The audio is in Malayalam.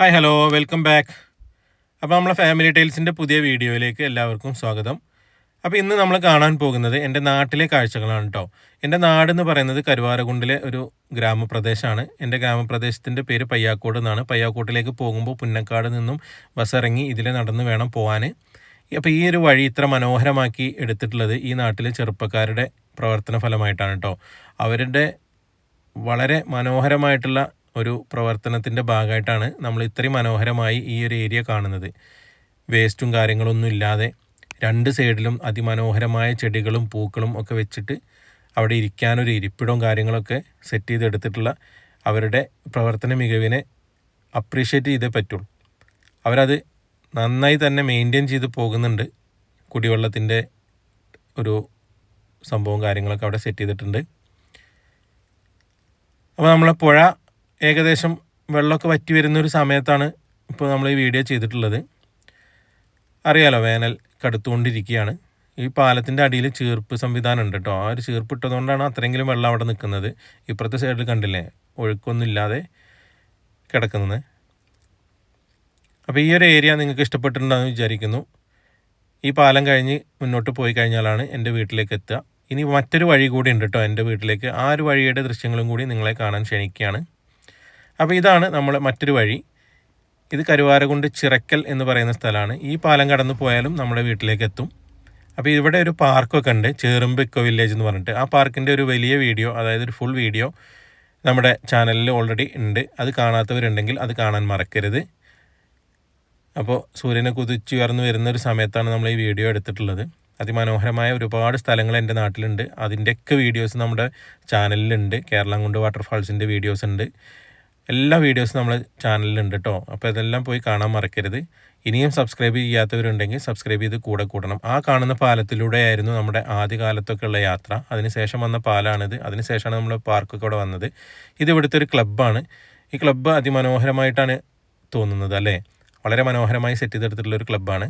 ഹായ് ഹലോ വെൽക്കം ബാക്ക് അപ്പോൾ നമ്മളെ ഫാമിലി ടൈൽസിന്റെ പുതിയ വീഡിയോയിലേക്ക് എല്ലാവർക്കും സ്വാഗതം. അപ്പോൾ ഇന്ന് നമ്മൾ കാണാൻ പോകുന്നത് എന്റെ നാട്ടിലെ കാഴ്ചകളാണ് കേട്ടോ എന്റെ നാട് എന്ന് പറയുന്നത് കരുവാരകുണ്ടിലെ ഒരു ഗ്രാമപ്രദേശമാണ് എന്റെ ഗ്രാമപ്രദേശത്തിന്റെ പേര് പയ്യാക്കോട് എന്നാണ്. പയ്യാക്കോട്ടിലേക്ക് പോകുമ്പോൾ പുന്നക്കാട് നിന്നും ബസ് ഇറങ്ങി ഇതിലെ നടന്ന് വേണം പോകാൻ അപ്പോൾ ഈ ഒരു വഴി ഇത്ര മനോഹരമാക്കി എടുത്തിട്ടുള്ളത് ഈ നാട്ടിലെ ചെറുപ്പക്കാരുടെ പ്രവർത്തന ഫലമായിട്ടാണ് കേട്ടോ അവരുടെ വളരെ മനോഹരമായിട്ടുള്ള ഒരു പ്രവർത്തനത്തിന്റെ ഭാഗമായിട്ടാണ് നമ്മൾ ഇത്രയും മനോഹരമായി ഈ ഒരു ഏരിയ കാണുന്നത്. വേസ്റ്റും കാര്യങ്ങളൊന്നും ഇല്ലാതെ രണ്ട് സൈഡിലും അതിമനോഹരമായ ചെടികളും പൂക്കളും ഒക്കെ വെച്ചിട്ട് അവിടെ ഇരിക്കാനൊരു ഇരിപ്പിടവും കാര്യങ്ങളൊക്കെ സെറ്റ് ചെയ്തെടുത്തിട്ടുള്ള അവരുടെ പ്രവർത്തന മികവിനെ അപ്രീഷിയേറ്റ് ചെയ്തേ പറ്റുള്ളൂ. അവരത് നന്നായി തന്നെ മെയിന്റെയിൻ ചെയ്ത് പോകുന്നുണ്ട്. കുടിവെള്ളത്തിന്റെ ഒരു സംഭവം കാര്യങ്ങളൊക്കെ അവിടെ സെറ്റ് ചെയ്തിട്ടുണ്ട്. അപ്പോൾ നമ്മളെ പുഴ ഏകദേശം വെള്ളമൊക്കെ വറ്റി വരുന്ന ഒരു സമയത്താണ് ഇപ്പോൾ നമ്മൾ ഈ വീഡിയോ ചെയ്തിട്ടുള്ളത്. അറിയാലോ വേനൽ കടുത്തുകൊണ്ടിരിക്കുകയാണ്. ഈ പാലത്തിന്റെ അടിയിൽ ചീർപ്പ് സംവിധാനം ഉണ്ട് കേട്ടോ. ആ ഒരു ചീർപ്പ് ഇട്ടതുകൊണ്ടാണ് അത്രയെങ്കിലും വെള്ളം അവിടെ നിൽക്കുന്നത്. ഇപ്പുറത്തെ സൈഡിൽ കണ്ടില്ലേ ഒഴുക്കൊന്നും ഇല്ലാതെ കിടക്കുന്നത്. അപ്പോൾ ഈ ഒരു ഏരിയ നിങ്ങൾക്ക് ഇഷ്ടപ്പെട്ടിട്ടുണ്ടെന്ന് വിചാരിക്കുന്നു. ഈ പാലം കഴിഞ്ഞ് മുന്നോട്ട് പോയി കഴിഞ്ഞാലാണ് എന്റെ വീട്ടിലേക്ക് എത്തുക. ഇനി മറ്റൊരു വഴി കൂടി ഉണ്ട് കേട്ടോ എന്റെ വീട്ടിലേക്ക്. ആ ഒരു വഴിയുടെ ദൃശ്യങ്ങളും കൂടി നിങ്ങളെ കാണാൻ ക്ഷണിക്കുകയാണ്. അപ്പോൾ ഇതാണ് നമ്മൾ മറ്റൊരു വഴി. ഇത് കരുവാരകുണ്ട് ചിറക്കൽ എന്ന് പറയുന്ന സ്ഥലമാണ്. ഈ പാലം കടന്നു പോയാലും നമ്മുടെ വീട്ടിലേക്ക് എത്തും. അപ്പോൾ ഇവിടെ ഒരു പാർക്കൊക്കെ ഉണ്ട്. ചേറുമ്പ് ഇക്കോ വില്ലേജ് എന്ന് പറഞ്ഞിട്ട്. ആ പാർക്കിന്റെ ഒരു വലിയ വീഡിയോ അതായത് ഒരു ഫുൾ വീഡിയോ നമ്മുടെ ചാനലിൽ ഓൾറെഡി ഉണ്ട്. അത് കാണാത്തവരുണ്ടെങ്കിൽ അത് കാണാൻ മറക്കരുത്. അപ്പോൾ സൂര്യനെ കുതിച്ചുയർന്നു വരുന്ന ഒരു സമയത്താണ് നമ്മൾ ഈ വീഡിയോ എടുത്തിട്ടുള്ളത്. അതിമനോഹരമായ ഒരുപാട് സ്ഥലങ്ങൾ എന്റെ നാട്ടിലുണ്ട്. അതിന്റെയൊക്കെ വീഡിയോസ് നമ്മുടെ ചാനലിലുണ്ട്. കേരളം കൊണ്ട് വാട്ടർഫാൾസിന്റെ വീഡിയോസ് ഉണ്ട്. എല്ലാ വീഡിയോസും നമ്മളെ ചാനലിലുണ്ട് കേട്ടോ അപ്പോൾ ഇതെല്ലാം പോയി കാണാൻ മറക്കരുത്. ഇനിയും സബ്സ്ക്രൈബ് ചെയ്യാത്തവരുണ്ടെങ്കിൽ സബ്സ്ക്രൈബ് ചെയ്ത് കൂടെ കൂടണം. ആ കാണുന്ന പാലത്തിലൂടെയായിരുന്നു നമ്മുടെ ആദ്യ കാലത്തൊക്കെ ഉള്ള യാത്ര അതിനുശേഷം വന്ന പാലാണിത്. അതിനുശേഷമാണ് നമ്മൾ പാർക്കൊക്കെ ഇവിടെ വന്നത്. ഇത് ഇവിടുത്തെ ഒരു ക്ലബ്ബാണ്. ഈ ക്ലബ്ബ് അതിമനോഹരമായിട്ടാണ് തോന്നുന്നത് അല്ലേ? വളരെ മനോഹരമായി സെറ്റ് ചെയ്തെടുത്തിട്ടുള്ള ഒരു ക്ലബ്ബാണ്.